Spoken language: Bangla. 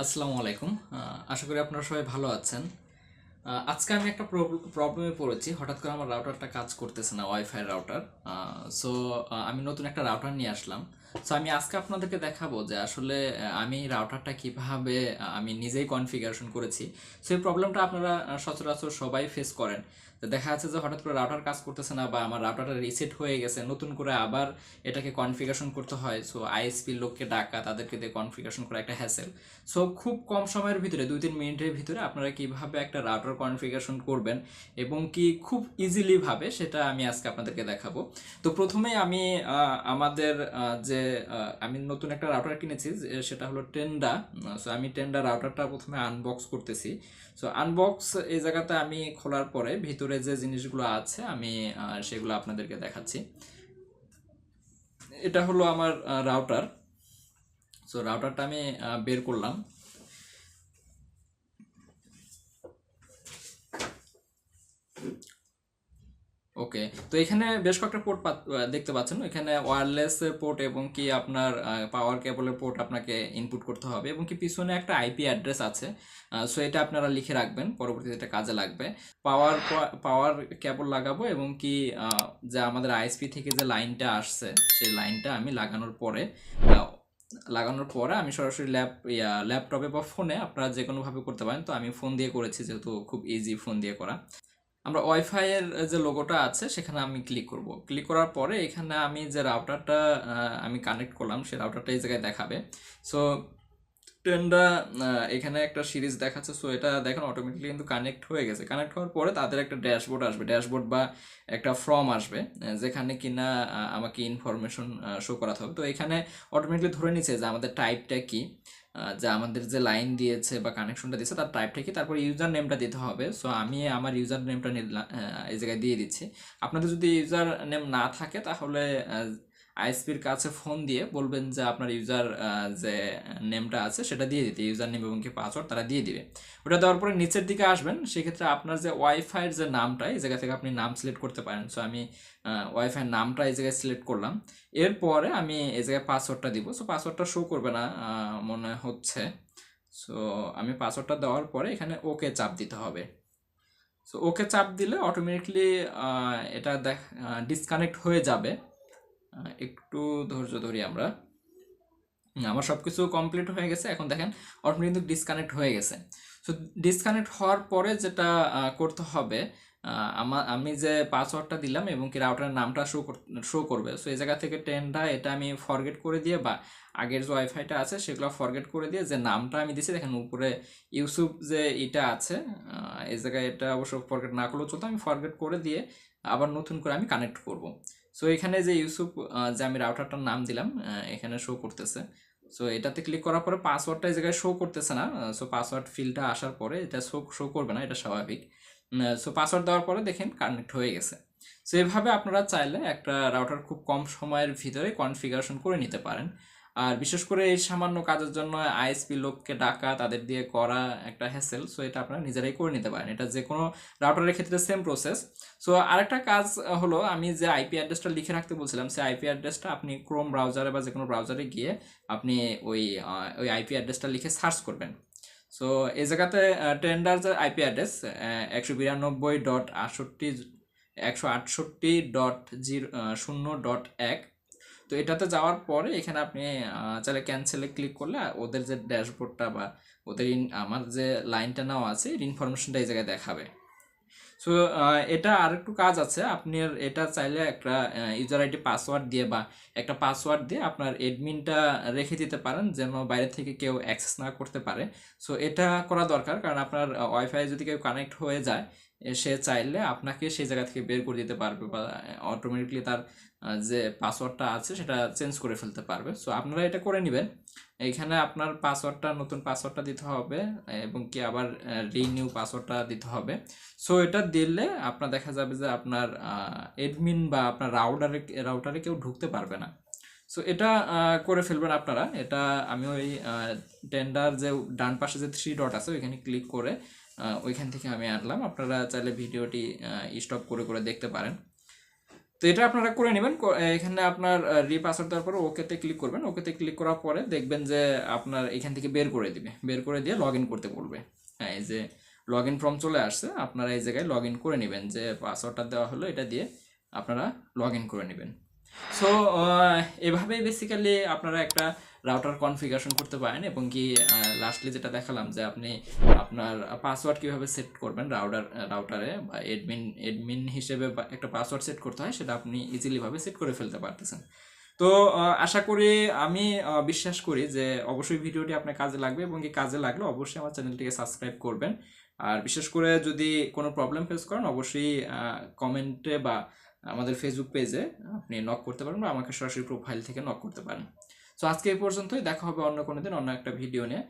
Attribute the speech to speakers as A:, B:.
A: আসসালামু আলাইকুম। আশা করি আপনারা সবাই ভালো আছেন। আজকে আমি একটা প্রবলেমে পড়েছি। হঠাৎ করে আমার রাউটারটা কাজ করতেছে না ওয়াইফাই রাউটার সো আমি নতুন একটা রাউটার নিয়ে আসলাম। সো আমি আজকে আপনাদেরকে দেখাবো যে আসলে আমি রাউটারটা কীভাবে আমি নিজেই কনফিগারেশন করেছি। সো এই প্রবলেমটা আপনারা সচরাচর সবাই ফেস করেন। দেখা যাচ্ছে যে হঠাৎ করে রাউটার কাজ করতেছে না বা আমার রাউটারটা রিসেট হয়ে গেছে, নতুন করে আবার এটাকে কনফিগারেশন করতে হয়। সো আইএসপি লোককে ডাকা, তাদেরকে দিয়ে কনফিগারেশন করা একটা হ্যাসেল সো খুব কম সময়ের ভিতরে, দুই তিন মিনিটের ভিতরে আপনারা কীভাবে একটা রাউটার কনফিগারেশন করবেন এবং কি খুব ইজিলি ভাবে সেটা আমি আজকে আপনাদেরকে দেখাবো। তো প্রথমে আমি আমাদের যে আমি নতুন একটা রাউটার কিনেছি সেটা হলো টেন্ডা সো আমি টেন্ডা রাউটারটা প্রথমে আনবক্স করতেছি। সো আনবক্স এই জায়গাতে আমি খোলার পরে ভিতরে যে জিনিসগুলো আছে, আমি সেগুলো আপনাদেরকে দেখাচ্ছি। এটা হলো আমার রাউটার সো রাউটারটা আমি বের করলাম। ওকে, তো এখানে বেশ কয়েকটা পোর্ট দেখতে পাচ্ছেন। এখানে ওয়্যারলেস পোর্ট এবং কি আপনার পাওয়ার কেবলের পোর্ট আপনাকে ইনপুট করতে হবে এবং কি পিছনে একটা আইপি অ্যাড্রেস আছে। সো এটা আপনারা লিখে রাখবেন, পরবর্তীতে এটা কাজে লাগবে। পাওয়ার পাওয়ার কেবল লাগাবো এবং কি যে আমাদের আইএসপি থেকে যে লাইনটা আসছে, সেই লাইনটা আমি লাগানোর পরে লাগানোর পরে আমি সরাসরি ল্যাপ ল্যাপটপে বা ফোনে আপনারা যে কোনোভাবে করতে পারেন। তো আমি ফোন দিয়ে করেছি, যেহেতু খুব ইজি ফোন দিয়ে করা। আমরা ওয়াইফাই এর যে লোগোটা আছে, সেখানে আমি ক্লিক করব। ক্লিক করার পরে এখানে আমি যে রাউটারটা আমি কানেক্ট করলাম সেই রাউটারটা এই জায়গায় দেখাবে। সো টেনটা এখানে একটা সিরিজ দেখাচ্ছে। সো এটা দেখেন অটোমেটিকলি কিন্তু কানেক্ট হয়ে গেছে। কানেক্ট হওয়ার পরে তাদের একটা ড্যাশবোর্ড আসবে। ড্যাশবোর্ড বা একটা ফর্ম আসবে যেখানে কিনা আমাকে ইনফরমেশন শো করাতে হবে। তো এখানে অটোমেটিকলি ধরে নিচ্ছে যে আমাদের টাইপটা কি। যে আমাদের যে লাইন দিয়েছে বা কানেকশনটা দিয়েছে, তার টাইপটা কি তারপর ইউজার নেমটা দিতে হবে। সো আমি আমার ইউজার নেমটা নিলাম এই জায়গায় দিয়ে দিচ্ছি। আপনাদের যদি ইউজার নেম না থাকে, তাহলে আইএসপির কাছে ফোন দিয়ে বলবেন যে আপনার ইউজার যে নেমটা আছে সেটা দিয়ে দিতে, ইউজার নেম এবং কি পাসওয়ার্ড তারা দিয়ে দিবে। ওটা দেওয়ার পরে নিচের দিকে আসবেন, সেক্ষেত্রে আপনার যে ওয়াইফাইয়ের যে নামটা, এই জায়গা থেকে আপনি নাম সিলেক্ট করতে পারেন। সো আমি ওয়াইফাই নামটা এই জায়গায় সিলেক্ট করলাম। এরপরে আমি এই জায়গায় পাসওয়ার্ডটা দিব। সো পাসওয়ার্ডটা শো করবে না মনে হচ্ছে। সো আমি পাসওয়ার্ডটা দেওয়ার পরে এখানে ওকে চাপ দিতে হবে। সো ওকে চাপ দিলে অটোমেটিকলি এটা দেখ ডিসকানেক্ট হয়ে যাবে। একটু ধৈর্য ধরি আমরা। আমার সব কিছু কমপ্লিট হয়ে গেছে। এখন দেখেন অটোমেটিক কিন্তু ডিসকানেক্ট হয়ে গেছে। সো ডিসকানেক্ট হওয়ার পরে যেটা করতে হবে আমার আমি যে পাসওয়ার্ডটা দিলাম এবং কি রাউটারের নামটা শো শো করবে। সো এই জায়গা থেকে টেনটা এটা আমি ফরগেট করে দিয়ে বা আগের যে ওয়াইফাইটা আছে, সেগুলো ফরগেট করে দিয়ে যে নামটা আমি দিছি, দেখেন উপরে ইউসুফ যে এটা আছে এই জায়গায় এটা অবশ্য ফরগেট না করলেও চলতো, আমি ফরগেট করে দিয়ে আবার নতুন করে আমি কানেক্ট করব। সো এখানে যে ইউসুফ যে আমি রাউটারটার নাম দিলাম এখানে শো করতেছে। সো এটাতে ক্লিক করার পরে পাসওয়ার্ডটা এই জায়গায় শো করতেছে না। সো পাসওয়ার্ড ফিল্ডটা আসার পরে এটা শো শো করবে না, এটা স্বাভাবিক। সো পাসওয়ার্ড দেওয়ার পরে দেখেন কানেক্ট হয়ে গেছে। সো এভাবে আপনারা চাইলে একটা রাউটার খুব কম সময়ের ভিতরে কনফিগারেশন করে নিতে পারেন। আর বিশেষ করে এই সামান্য কাজের জন্য আইএসপি লোককে ডাকা, তাদের দিয়ে করা একটা হ্যাসেল সো এটা আপনারা নিজেরাই করে নিতে পারেন। এটা যে কোনো রাউটারের ক্ষেত্রে সেম প্রসেস সো আরেকটা কাজ হলো, আমি যে আইপি অ্যাড্রেসটা লিখে রাখতে বলছিলাম, সেই আইপি অ্যাড্রেসটা আপনি ক্রোম ব্রাউজারে বা যে কোনো ব্রাউজারে গিয়ে আপনি ওই ওই আইপি অ্যাড্রেসটা লিখে সার্চ করবেন। সো এই জায়গাতে টেন্ডার যে আইপি অ্যাড্রেস একশো বিরানব্বই ডট আটষট্টি, একশো আটষট্টি ডট জিরো শূন্য ডট এক তো এটাতে যাওয়ার পরে এখানে আপনি চাইলে ক্যান্সেলে ক্লিক করলে ওদের যে ড্যাশবোর্ডটা বা ওদের আমার যে লাইনটা নেওয়া আছে ইনফরমেশনটা এই জায়গায় দেখাবে। সো এটা আর একটু কাজ আছে। আপনি এটা চাইলে একটা ইউজার আইডি পাসওয়ার্ড দিয়ে বা একটা পাসওয়ার্ড দিয়ে আপনার এডমিনটা রেখে দিতে পারেন, যেন বাইরে থেকে কেউ অ্যাক্সেস না করতে পারে। সো এটা করা দরকার, কারণ আপনার ওয়াইফাই যদি কেউ কানেক্ট হয়ে যায় সে চাইলে আপনাকে সেই জায়গা থেকে বের করে দিতে পারবে বা অটোমেটিকলি তার যে পাসওয়ার্ডটা আছে সেটা চেঞ্জ করে ফেলতে পারবে। সো আপনারা এটা করে নেবেন। এইখানে আপনার পাসওয়ার্ডটা নতুন পাসওয়ার্ডটা দিতে হবে এবং কি আবার রিনিউ পাসওয়ার্ডটা দিতে হবে। সো এটা দিলে আপনার দেখা যাবে যে আপনার এডমিন বা আপনার রাউটারে রাউটারে কেউ ঢুকতে পারবে না। সো এটা করে ফেলবেন আপনারা। এটা আমি ওই টেন্ডার যে ডান পাশে যে থ্রি ডট আছে, ওইখানে ক্লিক করে ওইখান থেকে আমি আনলাম। আপনারা চাইলে ভিডিওটি স্টপ করে করে দেখতে পারেন। তো এটা আপনারা করে নেবেন। এখানে আপনার রিপাসওয়ার্ড দেওয়ার পরে ওকেতে ক্লিক করবেন। ওকেতে ক্লিক করার পরে দেখবেন যে আপনার এখান থেকে বের করে দিবে। বের করে দিয়ে লগ করতে বলবে। হ্যাঁ এই যে লগ ইন ফর্ম চলে আসছে, আপনারা এই জায়গায় লগ করে নেবেন যে পাসওয়ার্ডটা দেওয়া হলো, এটা দিয়ে আপনারা লগ করে নেবেন। সো এভাবেই বেসিক্যালি আপনারা একটা রাউটার কনফিগারেশন করতে পারেন এবং কি লাস্টলি যেটা দেখালাম যে আপনি আপনার পাসওয়ার্ড কীভাবে সেট করবেন রাউটার রাউটারে বা এডমিন এডমিন হিসেবে একটা পাসওয়ার্ড সেট করতে হয়, সেটা আপনি ইজিলি ভাবে সেট করে ফেলতে পারতেছেন। তো আশা করি, আমি বিশ্বাস করি যে অবশ্যই ভিডিওটি আপনার কাজে লাগবে এবং কি কাজে লাগলে অবশ্যই আমার চ্যানেলটিকে সাবস্ক্রাইব করবেন। আর বিশেষ করে যদি কোনো প্রবলেম ফেস করেন, অবশ্যই কমেন্টে বা আমাদের ফেসবুক পেজে আপনি নক করতে পারেন বা আমাকে সরাসরি প্রোফাইল থেকে নক করতে পারেন। সো আজকে এই পর্যন্তই। দেখা হবে অন্য কোনো দিন অন্য একটা ভিডিও নিয়ে।